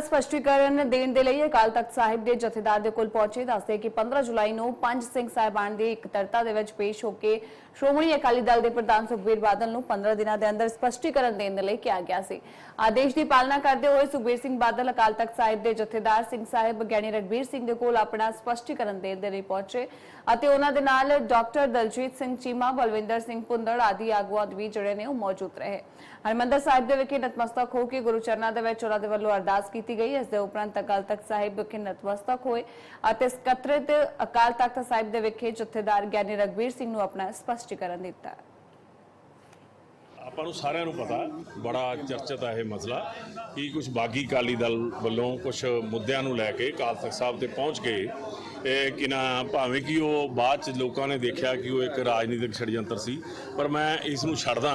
ਸਪਸ਼ਟੀਕਰਨ ਦੇਣ ਦੇ ਲਈ ਅਕਾਲ ਤਖਤ ਸਾਹਿਬ ਦੇ ਜਥੇਦਾਰ ਦੇ ਕੋਲ ਪਹੁੰਚੇ, ਦੱਸਦੇ ਕਿ 15 ਜੁਲਾਈ ਨੂੰ ਪੰਜ ਸਿੰਘ ਸਾਹਿਬਾਨ ਦੀ ਇਕੱਤਰਤਾ ਦੇ ਵਿੱਚ ਪੇਸ਼ ਹੋ ਕੇ ਸ਼੍ਰੋਮਣੀ ਅਕਾਲੀ ਦਲ ਦੇ ਪ੍ਰਧਾਨ ਸੁਖਬੀਰ ਬਾਦਲ ਨੂੰ 15 ਦਿਨਾਂ ਦੇ ਅੰਦਰ ਸਪਸ਼ਟੀਕਰਨ ਦੇਣ ਦੇ ਲਈ ਕਿਹਾ ਗਿਆ ਸੀ। ਆਦੇਸ਼ ਦੀ ਪਾਲਣਾ ਕਰਦੇ ਹੋਏ ਸੁਖਬੀਰ ਸਿੰਘ ਬਾਦਲ ਅਕਾਲ ਤਖਤ ਸਾਹਿਬ ਦੇ ਜਥੇਦਾਰ ਸਿੰਘ ਸਾਹਿਬ ਗਿਆਨੀ ਰਣਬੀਰ ਸਿੰਘ ਦੇ ਕੋਲ ਆਪਣਾ ਸਪਸ਼ਟੀਕਰਨ ਦੇਣ ਦੇ ਲਈ ਪਹੁੰਚੇ ਅਤੇ ਉਹਨਾਂ ਦੇ ਨਾਲ ਡਾਕਟਰ ਦਲਜੀਤ ਸਿੰਘ ਚੀਮਾ, ਬਲਵਿੰਦਰ ਸਿੰਘ ਪੁੰਦੜ ਆਦਿ ਆਗੂਆਂ ਵੀ ਜਿਹੜੇ ਨੇ ਉਹ ਮੌਜੂਦ ਰਹੇ। ਹਰਮੰਦਰ ਸਾਹਿਬ ਦੇ ਵਿਖੇ ਨਤਮਸਤਕ ਹੋ ਕੇ ਗੁਰੂ ਚਰਨਾਂ ਦੇ ਵਿੱਚ ਉਹਨਾਂ ਦੇ ਵੱਲੋਂ ਅਰਦਾਸ ਕੀਤੀ ਗਈ, ਇਸ ਦੇ ਉਪਰੰਤ ਅਕਾਲ ਤਖਤ ਸਾਹਿਬ ਵਿਖੇ ਨਤਮਸਤਕ ਹੋਏ ਅਤੇ ਸਕੱਤਰਤ ਅਕਾਲ ਤਖਤ ਸਾਹਿਬ ਦੇ ਵਿਖੇ ਜਥੇਦਾਰ ਗਿਆਨੀ ਰਗਵੀਰ ਸਿੰਘ ਨੂੰ ਆਪਣਾ ਸਪਸ਼ਟੀਕਰਨ ਦਿੱਤਾ। ਆਪਾਂ ਨੂੰ ਸਾਰਿਆਂ ਨੂੰ ਪਤਾ, ਬੜਾ ਚਰਚਿਤ ਹੈ ਇਹ ਮਸਲਾ, ਕਿ ਕੁਝ ਬਾਗੀ ਕਾਲੀ ਦਲ ਵੱਲੋਂ ਕੁਝ ਮੁੱਦਿਆਂ ਨੂੰ ਲੈ ਕੇ ਅਕਾਲ ਤਖਤ ਸਾਹਿਬ ਤੇ ਪਹੁੰਚ ਕੇ ਇਹ ਕਿ ਨਾ ਭਾਵੇਂ ਕਿ ਉਹ ਬਾਅਦ ਚ ਲੋਕਾਂ ਨੇ ਦੇਖਿਆ ਕਿ ਉਹ ਇੱਕ ਰਾਜਨੀਤਿਕ ਛੜਯੰਤਰ ਸੀ, ਪਰ ਮੈਂ ਇਸ ਨੂੰ ਛੱਡਦਾ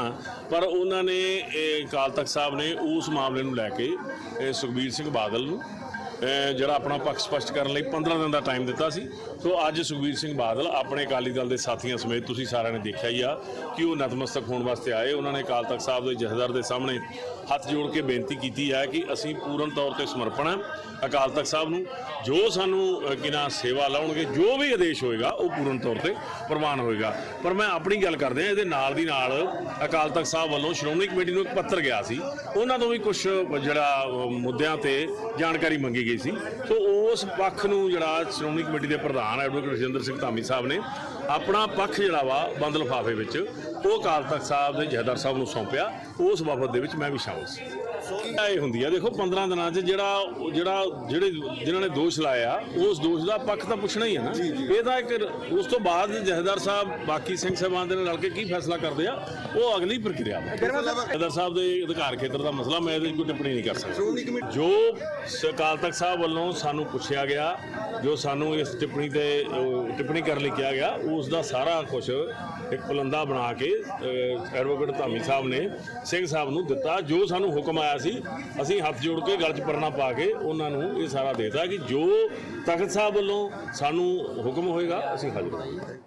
ਪਰ ਉਹਨਾਂ ਨੇ ਇਹ ਅਕਾਲ ਤਖਤ ਸਾਹਿਬ ਨੇ ਉਸ ਮਾਮਲੇ ਨੂੰ ਲੈ ਕੇ ਸੁਖਬੀਰ ਸਿੰਘ ਬਾਦਲ ਨੂੰ ਜਿਹੜਾ ਆਪਣਾ ਪੱਖ ਸਪਸ਼ਟ ਕਰਨ ਲਈ 15 ਦਿਨ ਦਾ ਟਾਈਮ ਦਿੱਤਾ ਸੀ। ਸੋ ਅੱਜ ਸੁਖਬੀਰ ਸਿੰਘ ਬਾਦਲ ਆਪਣੇ ਅਕਾਲੀ ਦਲ ਦੇ ਸਾਥੀਆਂ ਸਮੇਤ ਤੁਸੀਂ ਸਾਰਿਆਂ ਨੇ ਦੇਖਿਆ ਹੀ ਆ ਕਿ ਉਹ ਨਤਮਸਤਕ ਹੋਣ ਵਾਸਤੇ ਆਏ। ਉਹਨਾਂ ਨੇ ਅਕਾਲ ਤਖਤ ਸਾਹਿਬ ਦੇ ਜਥੇਦਾਰ ਦੇ ਸਾਹਮਣੇ ਹੱਥ ਜੋੜ ਕੇ ਬੇਨਤੀ ਕੀਤੀ ਹੈ ਕਿ ਅਸੀਂ ਪੂਰਨ ਤੌਰ ਤੇ ਸਮਰਪਣ ਹਾਂ ਅਕਾਲ ਤਖਤ ਸਾਹਿਬ ਨੂੰ। ਜੋ ਸਾਨੂੰ ਅਹ, ਕਿ ਨਾ ਸੇਵਾ ਲਾਉਣਗੇ ਜੋ ਵੀ ਆਦੇਸ਼ ਹੋਏਗਾ ਉਹ ਪੂਰਨ ਤੌਰ ਤੇ ਪ੍ਰਵਾਨ ਹੋਏਗਾ। ਪਰ ਮੈਂ ਆਪਣੀ ਗੱਲ ਕਰਦੇ ਹਾਂ ਇਹਦੇ ਨਾਲ ਦੀ ਨਾਲ ਅਕਾਲ ਤਖਤ ਸਾਹਿਬ ਵੱਲੋਂ ਸ਼੍ਰੋਮਣੀ ਕਮੇਟੀ ਨੂੰ ਇੱਕ ਪੱਤਰ ਗਿਆ ਸੀ। ਉਹਨਾਂ ਤੋਂ ਵੀ ਕੁਝ ਜਿਹੜਾ ਮੁੱਦਿਆਂ ਤੇ ਜਾਣਕਾਰੀ ਮੰਗੀ ਗਈ ਸੀ। ਸੋ ਉਸ ਪੱਖ ਨੂੰ ਜਿਹੜਾ ਸ਼੍ਰੋਮਣੀ ਕਮੇਟੀ ਦੇ ਪ੍ਰਧਾਨ ਐਡਵੋਕੇਟ ਰਜਿੰਦਰ ਸਿੰਘ ਧਾਮੀ ਸਾਹਿਬ ਨੇ ਆਪਣਾ ਪੱਖ ਜਿਹੜਾ ਵਾ ਬੰਦ ਲਿਫਾਫੇ ਵਿੱਚ ਉਹ ਅਕਾਲ ਤਖਤ ਸਾਹਿਬ ਦੇ ਜਹਦਰ ਸਾਹਿਬ ਨੂੰ ਸੌਂਪਿਆ। ਉਸ ਵਫ਼ਦ ਦੇ ਵਿੱਚ ਮੈਂ ਵੀ ਸ਼ਾਮਲ ਸੀ। ਇਹ ਹੁੰਦੀ ਆ? ਦੇਖੋ 15 ਦਿਨਾਂ 'ਚ ਜਿਹੜਾ ਜਿਹੜਾ ਜਿਹੜੇ ਜਿਨ੍ਹਾਂ ਨੇ ਦੋਸ਼ ਲਾਇਆ ਉਸ ਦੋਸ਼ ਦਾ ਪੱਖ ਤਾਂ ਪੁੱਛਣਾ ਹੀ ਹੈ ਨਾ। ਇਹ ਤਾਂ ਇੱਕ ਉਸ ਤੋਂ ਬਾਅਦ ਜਹਦਰ ਸਾਹਿਬ ਬਾਕੀ ਸਿੰਘ ਸਾਹਿਬਾਨ ਦੇ ਨਾਲ ਰਲ ਕੇ ਕੀ ਫੈਸਲਾ ਕਰਦੇ ਆ ਉਹ ਅਗਲੀ ਪ੍ਰਕਿਰਿਆ ਹੈ ਜਹਦਰ ਸਾਹਿਬ ਦੇ ਅਧਿਕਾਰ ਖੇਤਰ ਦਾ ਮਸਲਾ ਮੈਂ ਇਹਦੇ ਕੋਈ ਟਿੱਪਣੀ ਨਹੀਂ ਕਰ ਸਕਦਾ। ਜੋ ਅਕਾਲ ਤਖਤ ਸਾਹਿਬ ਵੱਲੋਂ ਸਾਨੂੰ ਪੁੱਛਿਆ ਗਿਆ ਜੋ ਸਾਨੂੰ ਇਸ ਟਿੱਪਣੀ ਤੇ ਟਿੱਪਣੀ ਕਰਨ ਲਈ ਕਿਹਾ ਗਿਆ ਉਸ ਦਾ ਸਾਰਾ ਕੁਝ ਇੱਕ ਪੁਲੰਦਾ ਬਣਾ ਕੇ ਐਡਵੋਕੇਟ ਧਾਮੀ ਸਾਹਿਬ ਨੇ ਸਿੰਘ ਸਾਹਿਬ ਨੂੰ ਦਿੱਤਾ ਜੋ ਸਾਨੂੰ ਹੁਕਮ ਆਇਆ ਸੀ, ਅਸੀਂ ਹੱਥ ਜੋੜ ਕੇ ਗਲ 'ਚ ਪਰਨਾ ਪਾ ਕੇ ਉਹਨਾਂ ਨੂੰ ਇਹ ਸਾਰਾ ਦੇਤਾ ਕਿ ਜੋ ਤਖਤ ਸਾਹਿਬ ਵੱਲੋਂ ਸਾਨੂੰ ਹੁਕਮ ਹੋਏਗਾ, ਅਸੀਂ ਹਾਜ਼ਰ ਹੋਵਾਂਗੇ